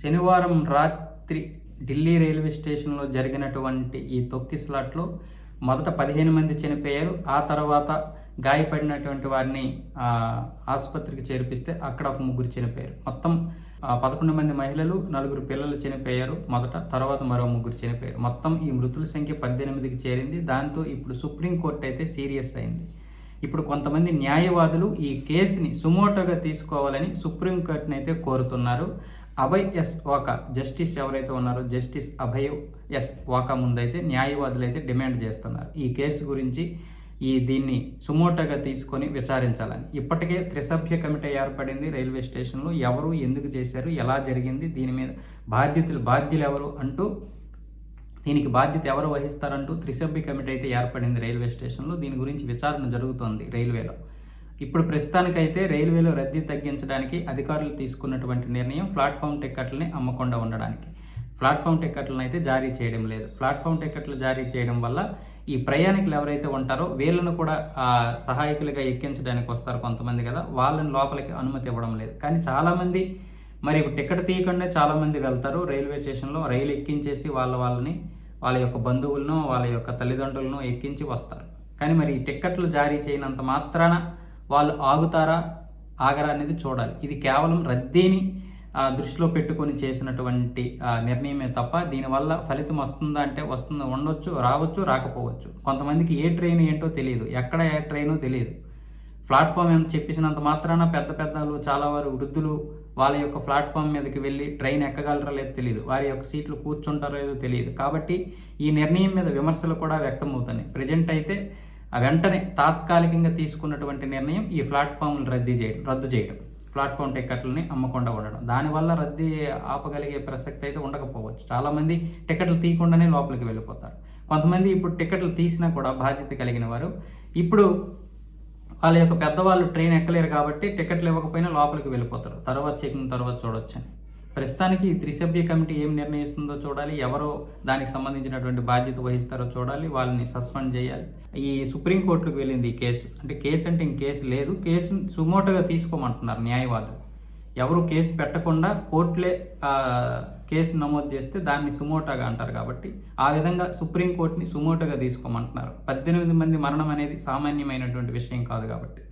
శనివారం రాత్రి ఢిల్లీ రైల్వే స్టేషన్లో జరిగినటువంటి ఈ తొక్కిసలాట్లో మొదట పదిహేను మంది చనిపోయారు. ఆ తర్వాత గాయపడినటువంటి వారిని ఆసుపత్రికి చేర్పిస్తే అక్కడ ఒక ముగ్గురు చనిపోయారు. మొత్తం పదకొండు మంది మహిళలు నలుగురు పిల్లలు చనిపోయారు మొదట తర్వాత మరో ముగ్గురు చనిపోయారు. మొత్తం ఈ మృతుల సంఖ్య పద్దెనిమిదికి చేరింది. దాంతో ఇప్పుడు సుప్రీంకోర్టు అయితే సీరియస్ అయింది. ఇప్పుడు కొంతమంది న్యాయవాదులు ఈ కేసుని సుమోటోగా తీసుకోవాలని సుప్రీంకోర్టును అయితే కోరుతున్నారు. అభయ్ ఎస్ వాకా జస్టిస్ ఎవరైతే ఉన్నారో జస్టిస్ అభయ్ ఎస్ వాకా ముందైతే న్యాయవాదులు అయితే డిమాండ్ చేస్తున్నారు. ఈ కేసు గురించి ఈ దీన్ని సుమోటగా తీసుకొని విచారించాలని. ఇప్పటికే త్రిసభ్య కమిటీ ఏర్పడింది రైల్వే స్టేషన్లో. ఎవరు ఎందుకు చేశారు ఎలా జరిగింది దీని మీద బాధ్యతలు బాధ్యులు ఎవరు అంటూ దీనికి బాధ్యత ఎవరు వహిస్తారంటూ త్రిసభ్య కమిటీ అయితే ఏర్పడింది రైల్వే స్టేషన్లో. దీని గురించి విచారణ జరుగుతోంది రైల్వేలో. ఇప్పుడు ప్రస్తుతానికైతే రైల్వేలో రద్దీ తగ్గించడానికి అధికారులు తీసుకున్నటువంటి నిర్ణయం ప్లాట్ఫామ్ టిక్కెట్లని అమ్మకుండా ఉండడానికి. ప్లాట్ఫామ్ టిక్కెట్లను అయితే జారీ చేయడం లేదు. ప్లాట్ఫామ్ టిక్కెట్లు జారీ చేయడం వల్ల ఈ ప్రయాణికులు ఎవరైతే ఉంటారో వీళ్ళను కూడా సహాయకులుగా ఎక్కించడానికి వస్తారు కొంతమంది కదా. వాళ్ళని లోపలికి అనుమతి ఇవ్వడం లేదు. కానీ చాలామంది మరి టికెట్ తీయకుండా చాలామంది వెళ్తారు రైల్వే స్టేషన్లో. రైలు ఎక్కించేసి వాళ్ళ వాళ్ళని వాళ్ళ యొక్క బంధువులను వాళ్ళ యొక్క తల్లిదండ్రులను ఎక్కించి వస్తారు. కానీ మరి ఈ టిక్కెట్లు జారీ చేయనంత మాత్రాన వాళ్ళు ఆగుతారా ఆగరా అనేది చూడాలి. ఇది కేవలం రద్దీని ఆ, దృష్టిలో పెట్టుకొని చేసినటువంటి నిర్ణయమే తప్ప దీనివల్ల ఫలితం వస్తుందా అంటే వస్తుంది ఉండొచ్చు రావచ్చు రాకపోవచ్చు. కొంతమందికి ఏ ట్రైన్ ఏంటో తెలియదు. ఎక్కడ ఏ ట్రైనో తెలియదు. ప్లాట్ఫామ్ ఏం చెప్పేసినంత మాత్రాన పెద్ద పెద్దలు చాలా వారు వృద్ధులు వాళ్ళ యొక్క ప్లాట్ఫామ్ మీదకి వెళ్ళి ట్రైన్ ఎక్కగలరా లేదో తెలియదు. వారి యొక్క సీట్లు కూర్చుంటారో లేదో తెలియదు. కాబట్టి ఈ నిర్ణయం మీద విమర్శలు కూడా వ్యక్తమవుతున్నాయి. ప్రజెంట్ అయితే వెంటనే తాత్కాలికంగా తీసుకున్నటువంటి నిర్ణయం ఈ ప్లాట్ఫామ్లు రద్దీ చేయడం రద్దు చేయడం ప్లాట్ఫామ్ టికెట్లని అమ్మకుండా ఉండడం దానివల్ల రద్దీ ఆపగలిగే ప్రసక్తి అయితే ఉండకపోవచ్చు. చాలామంది టికెట్లు తీయకుండానే లోపలికి వెళ్ళిపోతారు. కొంతమంది ఇప్పుడు టికెట్లు తీసినా కూడా బాధ్యత కలిగిన వారు ఇప్పుడు వాళ్ళ యొక్క పెద్దవాళ్ళు ట్రైన్ ఎక్కలేరు కాబట్టి టికెట్లు ఇవ్వకపోయినా లోపలికి వెళ్ళిపోతారు. తర్వాత చెకింగ్ తర్వాత చూడొచ్చని. ప్రస్తుతానికి ఈ త్రిసభ్య కమిటీ ఏం నిర్ణయిస్తుందో చూడాలి ఎవరో దానికి సంబంధించినటువంటి బాధ్యత వహిస్తారో చూడాలి వాళ్ళని సస్పెండ్ చేయాలి. ఈ సుప్రీంకోర్టుకు వెళ్ళింది ఈ కేసు. అంటే కేసు అంటే ఇంక కేసు లేదు. కేసుని సుమోటోగా తీసుకోమంటున్నారు న్యాయవాదులు. ఎవరు కేసు పెట్టకుండా కోర్టులే కేసు నమోదు చేస్తే దాన్ని సుమోటోగా అంటారు కాబట్టి ఆ విధంగా సుప్రీంకోర్టుని సుమోటోగా తీసుకోమంటున్నారు. పద్దెనిమిది మంది మరణం అనేది సామాన్యమైనటువంటి విషయం కాదు కాబట్టి.